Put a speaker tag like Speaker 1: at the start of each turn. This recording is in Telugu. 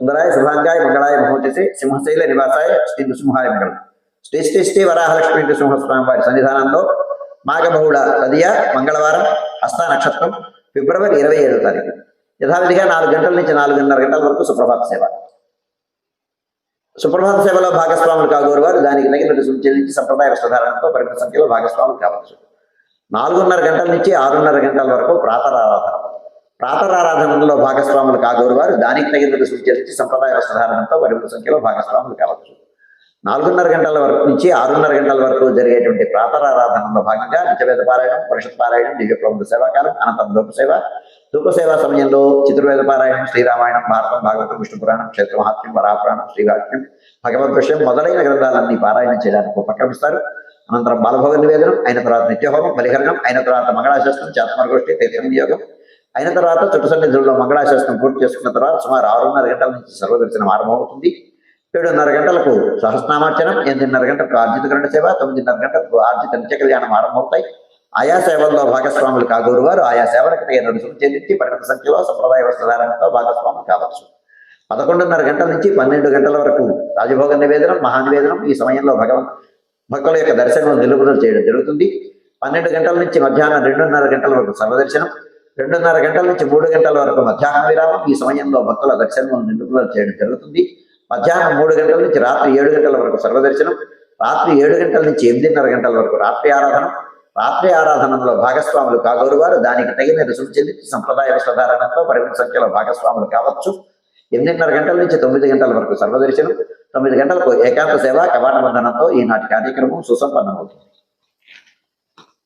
Speaker 1: సుందరాయ శుభాంగాయ మంగళాయ మహోచసి సింహశైల నివాసాయ శ్రీ నృసింహాయ మంగళం. శ్రీ శ్రీ శ్రీ వరాహలక్ష్మి నృసింహస్వామి వారి సన్నిధానంలో మాఘబహుళ తదియ మంగళవారం హస్త నక్షత్రం ఫిబ్రవరి ఇరవై ఏడో తారీఖు. యథావిధిగా నాలుగు గంటల నుంచి నాలుగున్నర గంటల వరకు సుప్రభాత సేవ. సుప్రభాత సేవలో భాగస్వాములు కాగోరు వారు దానికి తగినట్టు రుసుము చెల్లించి సంప్రదాయ వస్త్రధారణతో పరిమిత సంఖ్యలో భాగస్వాములు కావచ్చు. నాలుగున్నర గంటల నుంచి ఆరున్నర గంటల వరకు ప్రాతరారాధన. ప్రాతరారాధనలో భాగస్వాములు కాగోరు వారు దానికి తగినట్టు రుసుము సంప్రదాయ సాధారణంతో పరిమిత సంఖ్యలో భాగస్వాములు కావచ్చు. నాలుగున్నర గంటల వరకు నుంచి ఆరున్నర గంటల వరకు జరిగేటువంటి ప్రాతరారాధనలో భాగంగా నిత్యవేద పారాయణం పరిషత్ పారాయణం దివ్య ప్రముఖ సేవాకాలం అనంతరం ధూపసేవ ధూపసేవ సమయంలో చతుర్వేద పారాయణం శ్రీరామాయణం భారతం భాగవతం విష్ణు పురాణం క్షేత్ర మహాత్మ్యం వరాపురాణం శ్రీవాక్యం భగవద్ విషయం మొదలైన గ్రంథాలన్నీ పారాయణం చేయడానికి ఉపక్రమిస్తారు. అనంతరం బాలభోగ నివేదనం అయిన తర్వాత నిత్యహోమం బలిహరణం అయిన తర్వాత మంగళాశాస్త్రం చాత్మరగోష్ఠి తీర్థ వినియోగం అయిన తర్వాత చుట్టు సన్నిధుల్లో మంగళాశాస్త్రం పూర్తి చేసుకున్న తర్వాత సుమారు ఆరున్నర గంటల నుంచి సర్వదర్శనం ఆరంభమవుతుంది. ఏడున్నర గంటలకు సహస్నామార్చనం ఎనిమిదిన్నర గంటలకు ఆర్జిత గ్రంథ సేవ తొమ్మిదిన్నర గంటలకు ఆర్జిత నిత్య కళ్యాణం ఆరంభమవుతాయి. ఆయా సేవల్లో భాగస్వాములు కాగోరు వారు ఆయా సేవలకు తగిన రుసుము చెల్లించి పరిమిత సంఖ్యలో సంప్రదాయ వస్త్రధారణతో భాగస్వాములు కావచ్చు. పదకొండున్నర గంటల నుంచి పన్నెండు గంటల వరకు రాజభోగ నివేదనం మహానివేదనం ఈ సమయంలో భగవన్ భక్తుల యొక్క దర్శనం నిలుపుదల చేయడం జరుగుతుంది. పన్నెండు గంటల నుంచి మధ్యాహ్నం రెండున్నర గంటల వరకు సర్వదర్శనం రెండున్నర గంటల నుంచి మూడు గంటల వరకు మధ్యాహ్న విరామం. ఈ సమయంలో భక్తుల దర్శనం నిలుపుదల చేయడం జరుగుతుంది. మధ్యాహ్నం మూడు గంటల నుంచి రాత్రి ఏడు గంటల వరకు సర్వదర్శనం. రాత్రి ఏడు గంటల నుంచి ఎనిమిదిన్నర గంటల వరకు రాత్రి ఆరాధన. రాత్రి ఆరాధనలో భాగస్వాములు కాగోరు వారు దానికి తగిన రుసుము చెల్లించి సంప్రదాయ వస్త్రధారణతో పరిమిత సంఖ్యలో భాగస్వాములు కావచ్చు. ఎనిమిదిన్నర గంటల నుంచి తొమ్మిది గంటల వరకు సర్వదర్శనం. తొమ్మిది గంటలకు ఏకాంత సేవ కవాట బంధనంతో ఈనాటి కార్యక్రమం సుసంపన్నమవుతుంది.